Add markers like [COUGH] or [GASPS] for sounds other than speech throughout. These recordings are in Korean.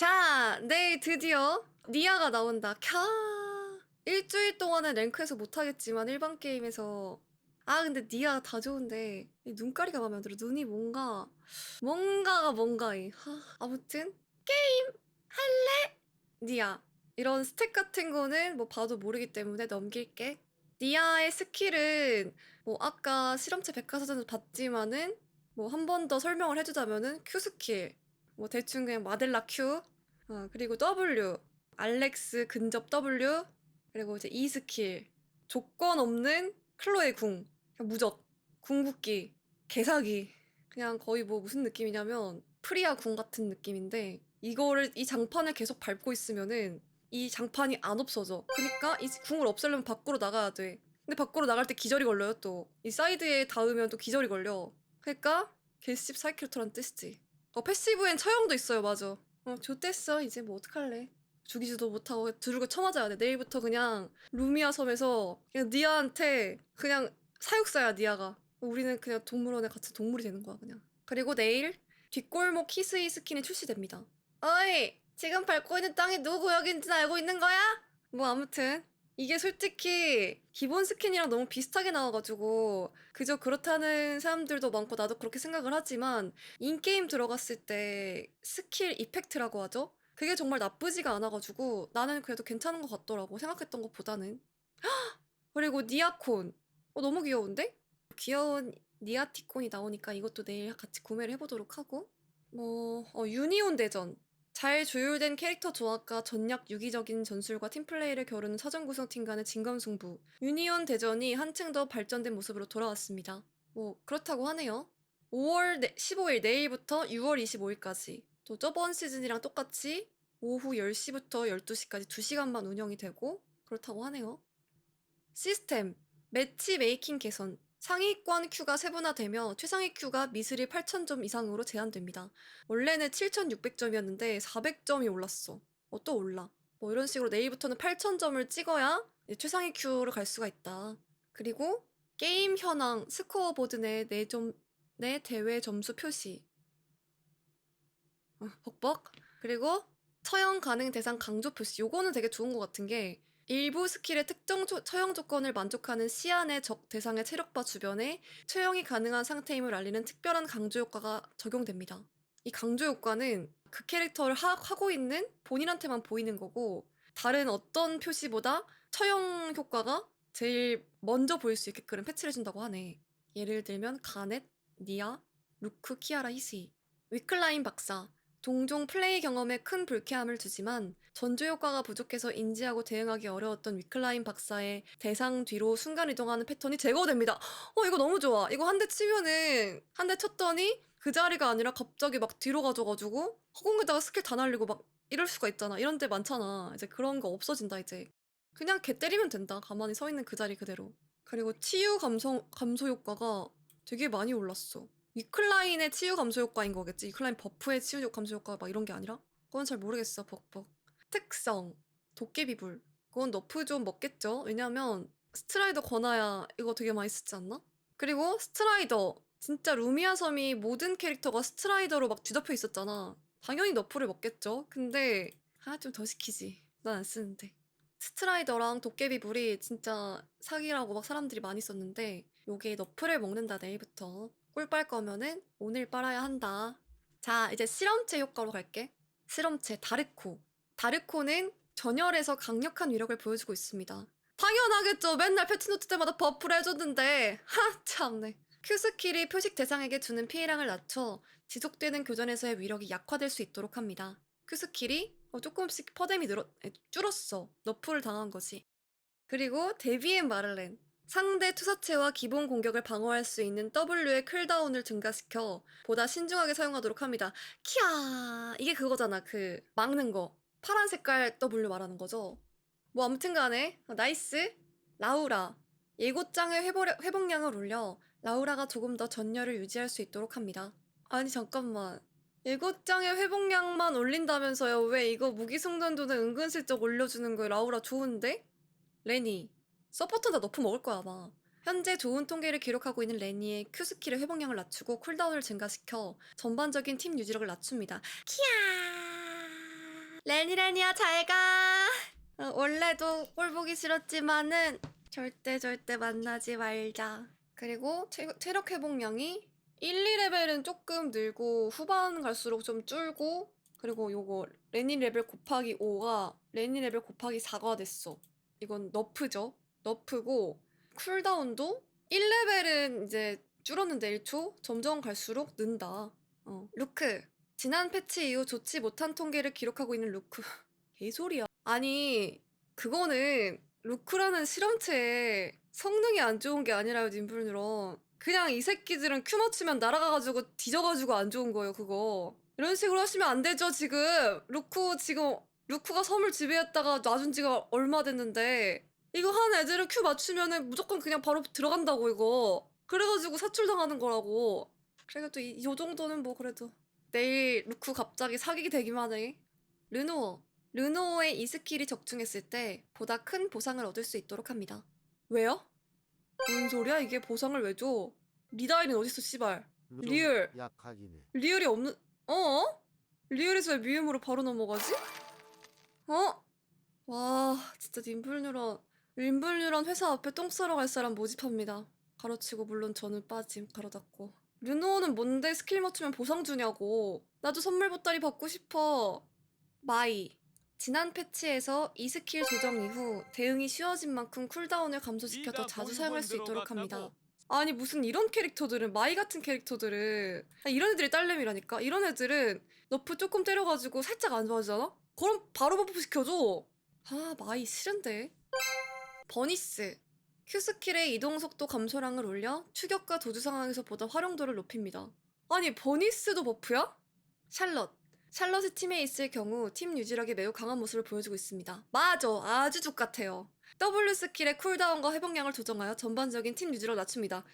자, 내일 드디어 니아가 나온다. 캬. 일주일 동안은 랭크에서 못하겠지만 일반 게임에서 아 근데 니아 다 좋은데 이 눈가리가 마음에 안 들어. 눈이 뭔가 뭔가가 뭔가이. 하, 아무튼 게임 할래? 니아 이런 스택 같은 거는 뭐 봐도 모르기 때문에 넘길게. 니아의 스킬은 뭐 아까 실험체 백과사전에서 봤지만은 뭐 한 번 더 설명을 해주자면은 Q 스킬 뭐 대충 그냥 마델라 Q 어, 그리고 W. 알렉스 근접 W. 그리고 이제 E 스킬. 조건 없는 클로의 궁. 무적. 궁극기. 개사기. 그냥 거의 뭐 무슨 느낌이냐면 프리아 궁 같은 느낌인데 이거를 이 장판을 계속 밟고 있으면은 이 장판이 안 없어져. 그러니까 이 궁을 없애려면 밖으로 나가야 돼. 근데 밖으로 나갈 때 기절이 걸려요 또. 이 사이드에 닿으면 또 기절이 걸려. 그러니까 개씹 사이킬터란 뜻이지. 어 패시브엔 처형도 있어요 맞아 어 좋댔어. 이제 뭐 어떡할래? 죽이지도 못하고 두르고 쳐맞아야 돼. 내일부터 그냥 루미아 섬에서 그냥 니아한테 그냥 사육사야 니아가. 우리는 그냥 동물원에 같이 동물이 되는 거야 그냥. 그리고 내일 뒷골목 키스이 스킨이 출시됩니다. 어이! 지금 밟고 있는 땅이 누구 구역인지 알고 있는 거야? 뭐 아무튼 이게 솔직히 기본 스킨이랑 너무 비슷하게 나와가지고 그저 그렇다는 사람들도 많고 나도 그렇게 생각을 하지만 인게임 들어갔을 때 스킬 이펙트라고 하죠? 그게 정말 나쁘지가 않아가지고 나는 그래도 괜찮은 것 같더라고 생각했던 것보다는 헉! [GASPS] 그리고 니아콘 어 너무 귀여운데? 귀여운 니아티콘이 나오니까 이것도 내일 같이 구매를 해보도록 하고 뭐 어, 유니온 대전 잘 조율된 캐릭터 조합과 전략 유기적인 전술과 팀플레이를 겨루는 사전 구성팀 간의 진검승부 유니온 대전이 한층 더 발전된 모습으로 돌아왔습니다. 뭐 그렇다고 하네요. 5월 15일 내일부터 6월 25일까지 또 저번 시즌이랑 똑같이 오후 10시부터 12시까지 2시간만 운영이 되고 그렇다고 하네요. 시스템 매치 메이킹 개선 상위권 큐가 세분화되며 최상위 큐가 미스릴 8,000점 이상으로 제한됩니다. 원래는 7,600점이었는데 400점이 올랐어. 어, 또 올라. 뭐 이런 식으로 내일부터는 8,000점을 찍어야 최상위 큐로 갈 수가 있다. 그리고 게임 현황 스코어보드 내 4점 내 대회 점수 표시. 어, 벅벅. 그리고 처형 가능 대상 강조 표시. 요거는 되게 좋은 것 같은 게 일부 스킬의 특정 조- 처형 조건을 만족하는 시안의 적 대상의 체력바 주변에 처형이 가능한 상태임을 알리는 특별한 강조 효과가 적용됩니다. 이 강조 효과는 그 캐릭터를 하, 하고 있는 본인한테만 보이는 거고 다른 어떤 표시보다 처형 효과가 제일 먼저 보일 수 있게끔 패치를 해준다고 하네. 예를 들면 가넷, 니아, 루크, 키아라, 히스이. 위클라인 박사. 동종 플레이 경험에 큰 불쾌함을 주지만 전조 효과가 부족해서 인지하고 대응하기 어려웠던 위클라인 박사의 대상 뒤로 순간 이동하는 패턴이 제거됩니다. 어 이거 너무 좋아. 이거 한 대 치면은 한 대 쳤더니 그 자리가 아니라 갑자기 막 뒤로 가져가지고 허공에다가 스킬 다 날리고 막 이럴 수가 있잖아. 이런 데 많잖아. 이제 그런 거 없어진다 이제. 그냥 개 때리면 된다. 가만히 서 있는 그 자리 그대로. 그리고 치유 감소 감소 효과가 되게 많이 올랐어. 위클라인의 치유 감소 효과인 거겠지. 위클라인 버프의 치유 감소 효과 막 이런 게 아니라? 그건 잘 모르겠어. 벅벅. 특성. 도깨비불. 그건 너프 좀 먹겠죠. 왜냐면 스트라이더 권하야 이거 되게 많이 쓰지 않나? 그리고 스트라이더. 진짜 루미아 섬이 모든 캐릭터가 스트라이더로 막 뒤덮여 있었잖아. 당연히 너프를 먹겠죠. 근데 하나 좀 더 시키지. 난 안 쓰는데. 스트라이더랑 도깨비불이 진짜 사기라고 막 사람들이 많이 썼는데 요게 너프를 먹는다 내일부터 꿀 빨 거면은 오늘 빨아야 한다. 자 이제 실험체 효과로 갈게. 실험체 다르코. 다르코는 전열에서 강력한 위력을 보여주고 있습니다. 당연하겠죠. 맨날 패치노트 때마다 버프를 해줬는데. [LAUGHS] 하 참네. 큐 스킬이 표식 대상에게 주는 피해량을 낮춰 지속되는 교전에서의 위력이 약화될 수 있도록 합니다. 큐 스킬이 어, 조금씩 퍼뎀이 늘어, 에, 줄었어. 너프를 당한 거지. 그리고 데비앤 마를렌. 상대 투사체와 기본 공격을 방어할 수 있는 W의 쿨다운을 증가시켜 보다 신중하게 사용하도록 합니다. 키야! 이게 그거잖아. 그 막는 거. 파란 색깔 W 말하는 거죠. 뭐 아무튼 간에 어, 나이스. 라우라. 예고장의 회복, 회복량을 올려 라우라가 조금 더 전열을 유지할 수 있도록 합니다. 아니 잠깐만. 예고장의 회복량만 올린다면서요. 왜 이거 무기 승전도는 은근슬쩍 올려주는 거예요. 라우라 좋은데? 레니. 서포트는 다 너프 먹을 거야, 아마. 현재 좋은 통계를 기록하고 있는 레니의 Q 스킬의 회복량을 낮추고 쿨다운을 증가시켜 전반적인 팀 유지력을 낮춥니다. 키야! 레니 레니야 잘 가 어, 원래도 꼴 보기 싫었지만은 절대 절대 만나지 말자 그리고 체, 체력 회복량이 1, 2레벨은 조금 늘고 후반 갈수록 좀 줄고 그리고 요거 레니 레벨 곱하기 5가 레니 레벨 곱하기 4가 됐어 이건 너프죠 너프고 쿨다운도 1레벨은 이제 줄었는데 1초? 점점 갈수록 는다. 어. 루크 지난 패치 이후 좋지 못한 통계를 기록하고 있는 루크. [LAUGHS] 개소리야. 아니 그거는 루크라는 실험체에 성능이 안 좋은 게 아니라요 님불느런 그냥 이 새끼들은 큐 맞추면 날아가가지고 뒤져가지고 안 좋은 거예요 그거. 이런 식으로 하시면 안 되죠 지금. 루크 지금 루크가 섬을 지배했다가 놔준 지가 얼마 됐는데 이거 한 애들은 큐 맞추면은 무조건 그냥 바로 들어간다고 이거 그래가지고 사출당하는 거라고 그래도 이, 이 정도는 뭐 그래도 내일 루크 갑자기 사기게 되기만 해 르노어 르노어의 이 스킬이 적중했을 때 보다 큰 보상을 얻을 수 있도록 합니다 왜요? 뭔 소리야 이게 보상을 왜 줘? 리다이는 어딨어 씨발 리을. 약하긴 해. 리을이 없는 어? 리을에서 왜 미음으로 바로 넘어가지? 어? 와 진짜 님불뉴런 림불뉴런 회사 앞에 똥 싸러 갈 사람 모집합니다. 가로치고 물론 저는 빠짐 가로 닫고. 르노어는 뭔데 스킬 맞추면 보상 주냐고. 나도 선물 보따리 받고 싶어. 마이. 지난 패치에서 이 스킬 조정 이후 대응이 쉬워진 만큼 쿨다운을 감소시켜 더 자주 사용할 수 있도록 합니다. 아니 무슨 이런 캐릭터들은 마이 같은 캐릭터들은. 아, 이런 애들이 딸내미라니까. 이런 애들은 너프 조금 때려가지고 살짝 안 좋아지잖아? 그럼 바로 버프 시켜줘. 아 마이 싫은데 버니스 Q 스킬의 이동 속도 감소량을 올려 추격과 도주 상황에서 보다 활용도를 높입니다 아니 버니스도 버프야? 샬럿 샬럿이 팀에 있을 경우 팀 유지력이 매우 강한 모습을 보여주고 있습니다 맞아 아주 족 같아요 W 스킬의 쿨다운과 회복량을 조정하여 전반적인 팀 유지를 낮춥니다. 후!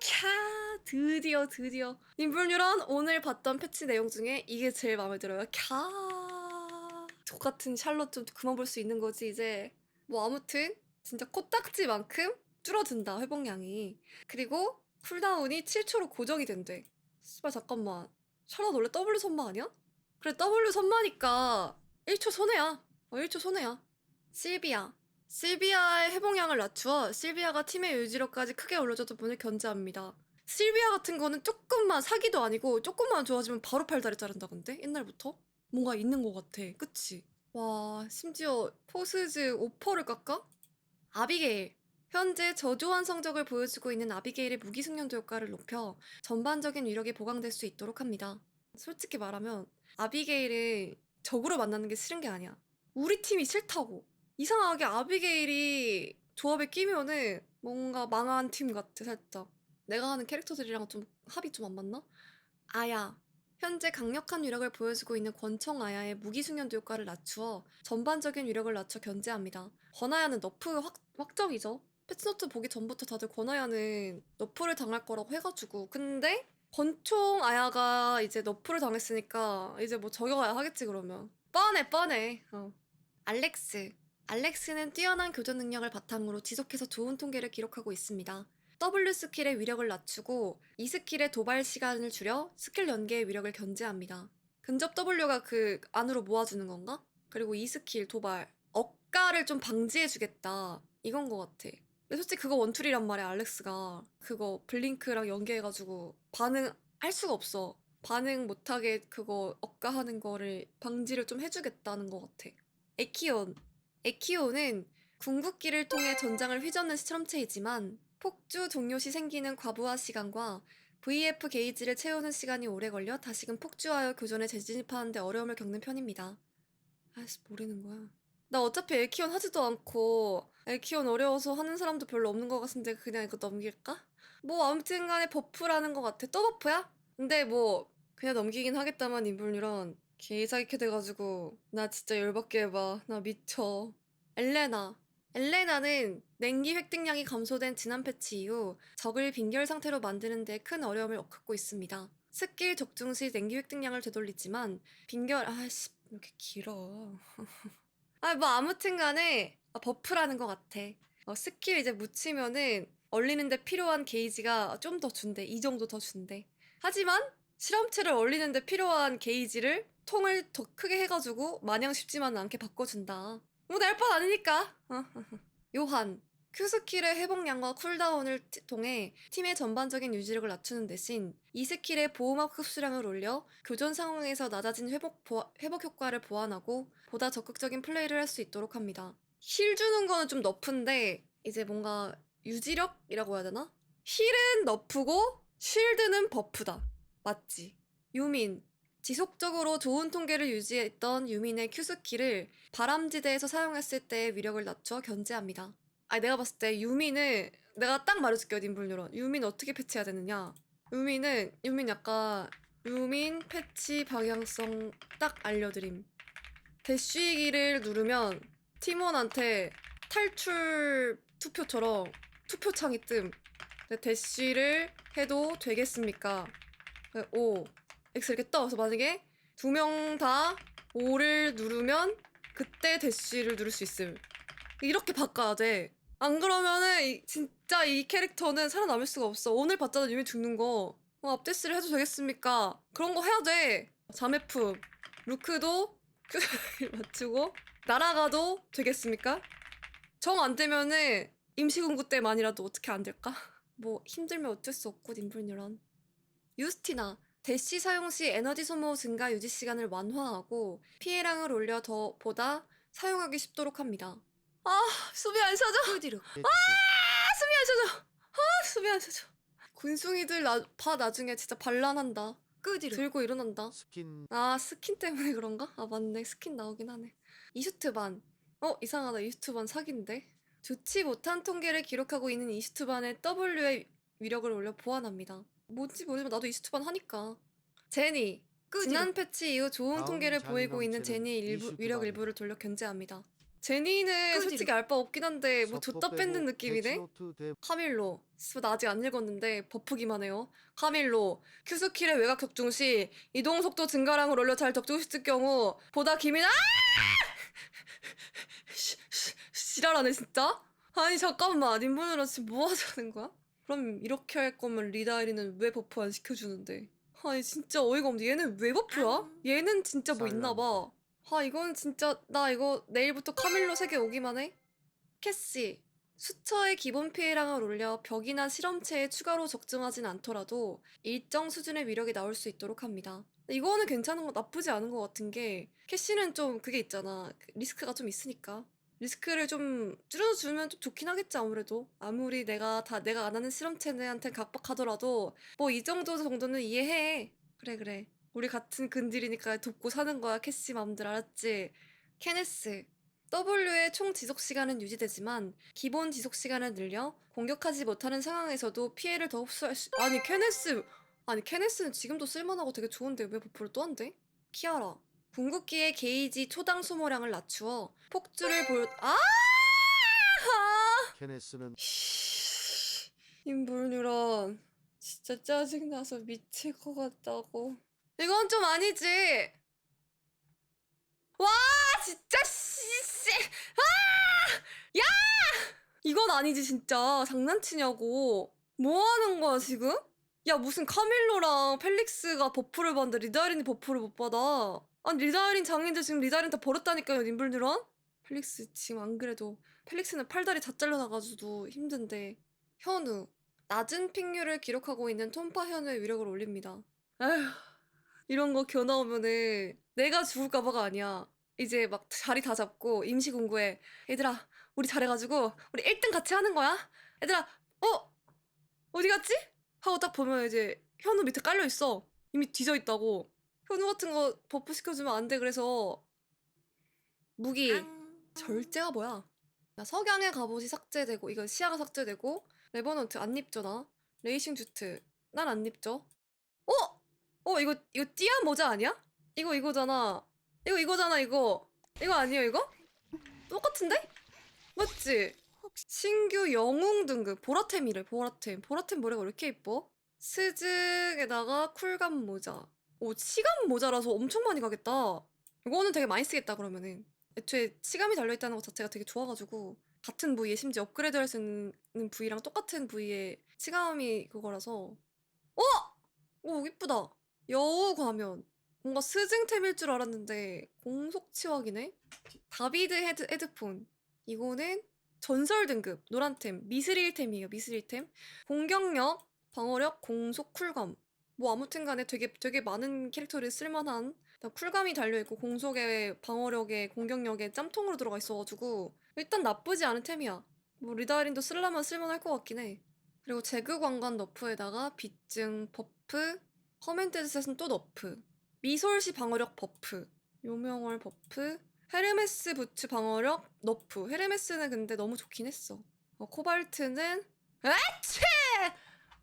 캬 드디어 드디어 인불뉴런 오늘 봤던 패치 내용 중에 이게 제일 마음에 들어요. 캬 똑같은 샬롯 좀 그만 볼 수 있는 거지 이제 뭐 아무튼 진짜 코딱지만큼 줄어든다 회복량이 그리고 쿨다운이 7초로 고정이 된대. 씨발 잠깐만 샬롯 원래 W 선마 아니야? 그래 W 선마니까 1초 손해야. 어 1초 손해야. 실비아. 실비아의 회복량을 낮추어 실비아가 팀의 유지력까지 크게 올려줘도 분을 견제합니다. 실비아 같은 거는 조금만 사기도 아니고 조금만 좋아지면 바로 팔다리 자른다 근데 옛날부터 뭔가 있는 것 같아 그치? 와 심지어 포스즈 오퍼를 깎아? 아비게일 현재 저조한 성적을 보여주고 있는 아비게일의 무기 숙련도 효과를 높여 전반적인 위력이 보강될 수 있도록 합니다. 솔직히 말하면 아비게일은 적으로 만나는 게 싫은 게 아니야. 우리 팀이 싫다고. 이상하게 아비게일이 조합에 끼면은 뭔가 망한 팀 같아 살짝 내가 하는 캐릭터들이랑 좀 합이 좀 안 맞나? 아야 현재 강력한 위력을 보여주고 있는 권총 아야의 무기 숙련도 효과를 낮추어 전반적인 위력을 낮춰 견제합니다. 권아야는 너프 확, 확정이죠. 패치노트 보기 전부터 다들 권아야는 너프를 당할 거라고 해가지고. 근데 권총 아야가 이제 너프를 당했으니까 이제 뭐 저격아야 하겠지 그러면. 뻔해 뻔해. 어. 알렉스. 알렉스는 뛰어난 교전 능력을 바탕으로 지속해서 좋은 통계를 기록하고 있습니다. W 스킬의 위력을 낮추고 이 스킬의 도발 시간을 줄여 스킬 연계의 위력을 견제합니다. 근접 W가 그 안으로 모아주는 건가? 그리고 이 스킬 도발 억가를 좀 방지해주겠다 이건 것 같아. 근데 솔직히 그거 원툴이란 말이야 알렉스가 그거 블링크랑 연계해가지고 반응할 수가 없어. 반응 못하게 그거 억가하는 거를 방지를 좀 해주겠다는 것 같아. 에키온 에키오는 궁극기를 통해 전장을 휘젓는 실험체이지만 폭주 종료 시 생기는 과부하 시간과 VF 게이지를 채우는 시간이 오래 걸려 다시금 폭주하여 교전에 재진입하는데 어려움을 겪는 편입니다. 아씨 모르는 거야. 나 어차피 에키온 하지도 않고 에키온 어려워서 하는 사람도 별로 없는 것 같은데 그냥 이거 넘길까? 뭐 아무튼 간에 버프라는 것 같아. 또 버프야? 근데 뭐 그냥 넘기긴 하겠다만 인불이런 개사기캐 돼가지고 나 진짜 열받게 해봐 나 미쳐 엘레나 엘레나는 냉기 획득량이 감소된 지난 패치 이후 적을 빈결 상태로 만드는 데 큰 어려움을 겪고 있습니다. 스킬 적중 시 냉기 획득량을 되돌리지만 빈결 아씨 왜 이렇게 길어? [LAUGHS] 아 뭐 아무튼 간에 아, 버프라는 것 같아. 어, 스킬 이제 묻히면은 얼리는데 필요한 게이지가 좀 더 준대. 이 정도 더 준대. 하지만 실험체를 얼리는데 필요한 게이지를 통을 더 크게 해가지고 마냥 쉽지만은 않게 바꿔준다. 뭐 날뻔 아니니까. 요한 Q 스킬의 회복량과 쿨다운을 티- 통해 팀의 전반적인 유지력을 낮추는 대신 이 스킬의 보호막 흡수량을 올려 교전 상황에서 낮아진 회복, 보아- 회복 효과를 보완하고 보다 적극적인 플레이를 할 수 있도록 합니다. 힐 주는 거는 좀 너프인데 이제 뭔가 유지력이라고 해야 되나? 힐은 너프고 쉴드는 버프다. 맞지? 유민 지속적으로 좋은 통계를 유지했던 유민의 스킬을 바람지대에서 사용했을 때의 위력을 낮춰 견제합니다. 아니 내가 봤을 때 유민은 내가 딱 말해줄게요 님불유론 유민 어떻게 패치해야 되느냐? 유민은 유민 약간 유민 패치 방향성 딱 알려드림. 대쉬기를 누르면 팀원한테 탈출 투표처럼 투표창이 뜸. 대쉬를 해도 되겠습니까? 네, O X 이렇게 떠 그래서 만약에 두 명다 O를 누르면 그때 대쉬를 누를 수 있음 이렇게 바꿔야 돼. 안 그러면은 이- 진짜 이 캐릭터는 살아남을 수가 없어. 오늘 봤잖아 유미 죽는 거. 어, 앞데스를 해도 되겠습니까? 그런 거 해야 돼. 자매품. 루크도 [LAUGHS] 맞추고 날아가도 되겠습니까? 정 안 되면은 임시공구 때만이라도 어떻게 안 될까? 뭐 힘들면 어쩔 수 없고 님불뉴런. 유스티나 대시 사용 시 에너지 소모 증가 유지 시간을 완화하고 피해량을 올려 더 보다 사용하기 쉽도록 합니다. 아 수비 안 셔져. 끄디륵 수비 안 셔져. 아 수비 안 셔져. 군숭이들 나, 봐 나중에 진짜 반란한다. 끄디륵 들고 일어난다. 스킨. 아 스킨 때문에 [LAUGHS] 그런가? 아 맞네. 스킨 나오긴 하네. 이슈트반. 어 이상하다. 이슈트반 사기인데. 좋지 못한 통계를 기록하고 있는 이슈트반의 W의 위력을 올려 보완합니다 뭐지 뭐지 나도 이슈트반 하니까. 제니 끄디륵 지난 패치 이후 좋은 다음 통계를 보이고 있는 넘치는 제니의 일부, 이슈 위력 기반이다. 일부를 돌려 견제합니다. 제니는 끄지르. 솔직히 알 바 없긴 한데 뭐 줬다 뺏는 느낌이네. 대 카밀로. 스나 아직 안 읽었는데 버프기만 해요. 카밀로. 큐스킬의 외곽 적중 시 이동 속도 증가량을 올려 잘 적중시킬 경우 보다 기민 아! [LAUGHS] 씨, 씨, 지랄하네 진짜? 아니 잠깐만. 님분으로 지금 뭐 하자는 거야? 그럼 이렇게 할 거면 리다이리는 왜 버프 안 시켜주는데 아니 진짜 어이가 없네 얘는 왜 버프야? 앙. 얘는 진짜 뭐 있나 봐. 아 이건 진짜 나 이거 내일부터 카밀로 세계 오기만 해. 캐시 수처의 기본 피해량을 올려 벽이나 실험체에 추가로 적중하진 않더라도 일정 수준의 위력이 나올 수 있도록 합니다. 이거는 괜찮은 거 나쁘지 않은 것 같은 게 캐시는 좀 그게 있잖아 그 리스크가 좀 있으니까 리스크를 좀 줄여주면 좀 좋긴 하겠지 아무래도. 아무리 내가 다 내가 안 하는 실험체한테 각박하더라도 뭐 이 정도 정도는 이해해. 그래 그래. 우리 같은 근딜이니까 돕고 사는 거야 캐시 맘들 알았지? 케네스. W의 총 지속 시간은 유지되지만 기본 지속 시간을 늘려 공격하지 못하는 상황에서도 피해를 더 흡수할 수 아니 케네스! 아니 케네스는 지금도 쓸만하고 되게 좋은데 왜 버프를 또 한대? 키아라 궁극기의 게이지 초당 소모량을 낮추어 폭주를 보여 아! 케네스는 인불뉴런 진짜 짜증나서 미칠 것 같다고. 이건 좀 아니지. 와 진짜 씨씨. 아! 야! 이건 아니지 진짜. 장난치냐고. 뭐 하는 거야 지금? 야 무슨 카밀로랑 펠릭스가 버프를 받는데 리다이린이 버프를 못 받아 아니 리다이린 장인들 지금 리다이린 다 버렸다니까요 님불뉴런 펠릭스 지금 안 그래도 펠릭스는 팔다리 다 잘려나가지고 힘든데 현우 낮은 핑률을 기록하고 있는 톰파 현우의 위력을 올립니다. 에휴 이런 거 겨우 나오면은 내가 죽을까봐가 아니야. 이제 막 자리 다 잡고 임시 공구에 얘들아 우리 잘해가지고 우리 1등 같이 하는 거야. 얘들아 어 어디 갔지? 하고 딱 보면 이제 현우 밑에 깔려 있어. 이미 뒤져 있다고. 현우 같은 거 버프 시켜주면 안 돼. 그래서 무기 절제가 뭐야? 나 석양의 갑옷이 삭제되고 이거 시야가 삭제되고 레버넌트 안 입죠 나 레이싱 슈트 난 안 입죠 어? 어 이거 이거 띠아 모자 아니야? 이거 이거잖아 이거 이거잖아 이거 이거 아니에요 이거? 똑같은데? 맞지? 신규 영웅 등급 보라템이래 보라템 보라템 머리가 왜 이렇게 이뻐? 스즈에다가 쿨감 모자 오 치감 모자라서 엄청 많이 가겠다. 이거는 되게 많이 쓰겠다 그러면은. 애초에 치감이 달려있다는 것 자체가 되게 좋아가지고 같은 부위에 심지어 업그레이드 할 수 있는 부위랑 똑같은 부위에 치감이 그거라서. 어? 오 이쁘다. 여우 가면. 뭔가 스승템일 줄 알았는데 공속 치확이네. 다비드 헤드 헤드폰. 이거는 전설 등급. 노란템. 미스릴템이에요 미스릴템. 공격력 방어력 공속 쿨감 뭐 아무튼 간에 되게 되게 많은 캐릭터를 쓸만한 쿨감이 달려있고 공속에 방어력에 공격력에 짬통으로 들어가 있어가지고 일단 나쁘지 않은 템이야. 뭐 리다이린도 쓸라면 쓸만할 것 같긴 해. 그리고 제그 광관 너프에다가 빗증 버프 퍼멘테드셋은 또 너프 미솔시 방어력 버프 요명월 버프 헤르메스 부츠 방어력 너프. 헤르메스는 근데 너무 좋긴 했어. 어, 코발트는 아치!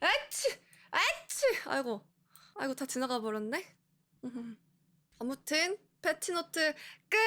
아치 아이치! 아이고. 아이고, 다 지나가 버렸네? [LAUGHS] 아무튼, 패티노트 끝!